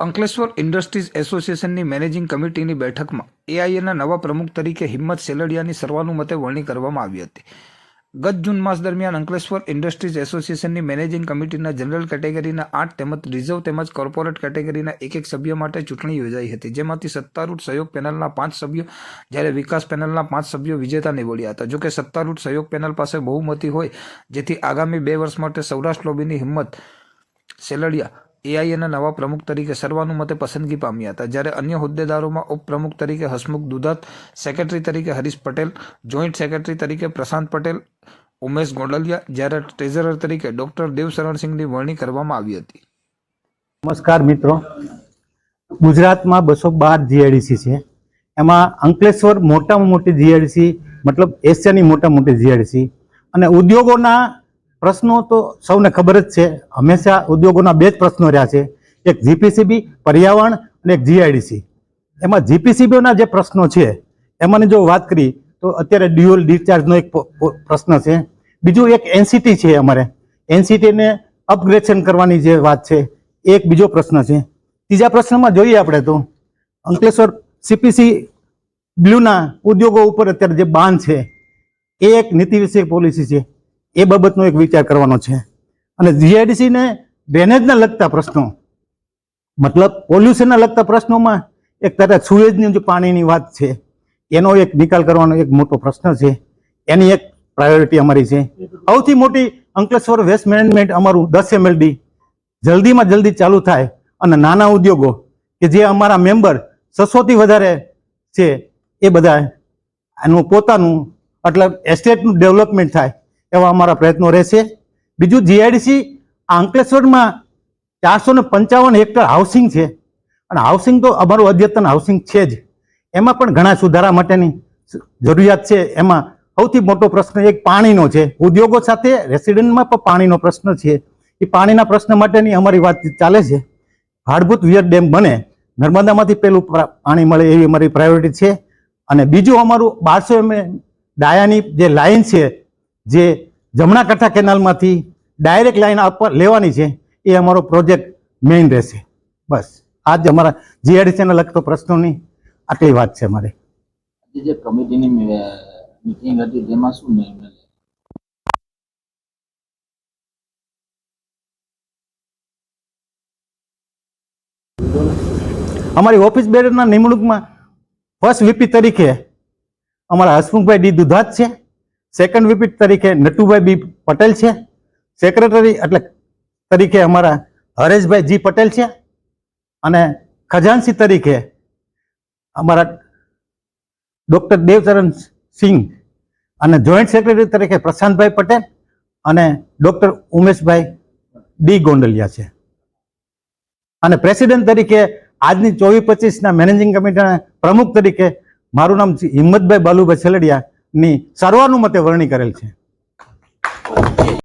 Ankleshwar industries એસોસિએશનની managing કમિટીની બેઠકમાં એઆઈએના નવા પ્રમુખ તરીકે હિંમત સેલડિયાની સર્વાનુમતે વરણી કરવામાં આવી હતી. ગત જૂન માસ દરમિયાન અંકલેશ્વર ઇન્ડસ્ટ્રીઝ એસોસિએશનની મેનેજિંગ કમિટીના જનરલ કેટેગરીના આઠ તેમજ રિઝર્વ તેમજ કોર્પોરેટ કેટેગરીના એક એક સભ્ય માટે ચૂંટણી યોજાઈ હતી. જેમાંથી સત્તારૂઢ સહયોગ પેનલના પાંચ સભ્યો, જ્યારે વિકાસ પેનલના પાંચ સભ્યો વિજેતા નીવડ્યા હતા. જોકે સત્તારૂઢ સહયોગ પેનલ પાસે બહુમતી હોય, જેથી આગામી બે વર્ષ માટે સૌરાષ્ટ્ર લોબીની હિંમત સેલડિયા એઆઈએના નવા પ્રમુખ તરીકે સર્વાનુમતે પસંદગી પામ્યા હતા. જ્યારે અન્ય હોદ્દેદારોમાં ઉપપ્રમુખ તરીકે હસમુખ દુધત, સેક્રેટરી તરીકે હરીશ પટેલ, જોઈન્ટ સેક્રેટરી તરીકે પ્રશાંત પટેલ, ઉમેશ ગોંડલિયા, જ્યારે ટ્રેઝરર તરીકે ડોક્ટર દેવશરણસિંહની વરણી કરવામાં આવી હતી. નમસ્કાર મિત્રો. ગુજરાતમાં બસો બાર જીઆઈડીસી છે. એમાં અંકલેશ્વર મોટામાં મોટી જીઆઈડીસી મતલબ એશિયાની મોટા મોટી જીઆઈડીસી અને ઉદ્યોગોના પ્રશ્નો તો સૌને ખબર જ છે. હંમેશા ઉદ્યોગોના બે જ પ્રશ્નો રહ્યા છે. એક જીપીસીબી, પર્યાવરણ અને એક જીઆઈડીસી. એમાં જીપીસીબીના જે પ્રશ્નો છે, એમાંની જો વાત કરી, તો અત્યારે ડ્યુઅલ ડિસ્ચાર્જનો એક પ્રશ્ન છે. બીજું એક એનસીટી છે અમારે. એનસીટીને અપગ્રેડેશન કરવાની જે વાત છે એક બીજો પ્રશ્ન છે. ત્રીજા પ્રશ્નમાં જોઈએ આપણે તો. અંકલેશ્વર સીપીસી બ્લુના ઉદ્યોગો ઉપર અત્યારે જે બાન છે, એ એક નીતિ વિષયક પોલિસી છે. એ બાબતનો એક વિચાર કરવાનો છે. અને જીઆઈડીસીને ડ્રેનેજને લગતા પ્રશ્નો, મતલબ પોલ્યુશનને લગતા પ્રશ્નોમાં એક તથા સુએજની જે પાણીની વાત છે, એનો એક નિકાલ કરવાનો એક મોટો પ્રશ્ન છે. એની એક પ્રાયોરિટી અમારી છે. સૌથી મોટી અંકલેશ્વર વેસ્ટ મેનેજમેન્ટ અમારું દસ એમએલડી જલ્દીમાં જલ્દી ચાલુ થાય અને નાના ઉદ્યોગો કે જે અમારા મેમ્બર છસોથી વધારે છે, એ બધા એનું પોતાનું એટલે એસ્ટેટનું ડેવલપમેન્ટ થાય. એવા અમારા પ્રયત્નો રહેશે. બીજું જીઆઈડીસી આંકલેશ્વરમાં ચારસો ને પંચાવન હેક્ટર હાઉસિંગ છે. અને હાઉસિંગ તો અમારું અદ્યતન હાઉસિંગ છે જ. એમાં પણ ઘણા સુધારા માટેની જરૂરિયાત છે. એમાં સૌથી મોટો પ્રશ્ન એક પાણીનો છે. ઉદ્યોગો સાથે રેસિડેન્ટમાં પણ પાણીનો પ્રશ્ન છે. એ પાણીના પ્રશ્ન માટેની અમારી વાત ચાલે છે. હાડભૂત વિયર ડેમ બને, નર્મદામાંથી પેલું પાણી મળે એવી અમારી પ્રાયોરિટી છે. અને બીજું અમારું બારસો એમ ડાયાની જે લાઈન છે, જે જમણા કઠા કેનાલમાંથી ડાયરેક્ટ લાઈન આપવા લેવાની છે. એ અમારો પ્રોજેક્ટ મેઇન રહેશે. બસ. આ જ અમારા જીઆરડીસીને લગતો પ્રશ્નોની આટલી વાત છે અમારે જે કમિટીની મિટિંગ હતી તેમાં શું નિર્ણય અમારી ઓફિસ બેરના નિમણૂકમાં ફર્સ્ટ વીપી તરીકે અમારા હસમુખભાઈ ડી દુધાત છે. સેકન્ડ વીપી તરીકે નટુભાઈ બી પટેલ છે. સેક્રેટરી એટલે તરીકે અમારા હરેશભાઈ જી પટેલ છે. અને ખજાનસી તરીકે અમારા ડૉક્ટર દેવચરણ સિંહ અને જોઈન્ટ સેક્રેટરી તરીકે પ્રશાંતભાઈ પટેલ અને ડૉક્ટર ઉમેશભાઈ ડી ગોંડલિયા છે. અને પ્રેસિડેન્ટ તરીકે આજની ચોવીસ પચીસના મેનેજિંગ કમિટીના પ્રમુખ તરીકે મારું નામ હિંમતભાઈ બાલુભાઈ છેલડિયાની સર્વાનુમતે વરણી કરેલ છે.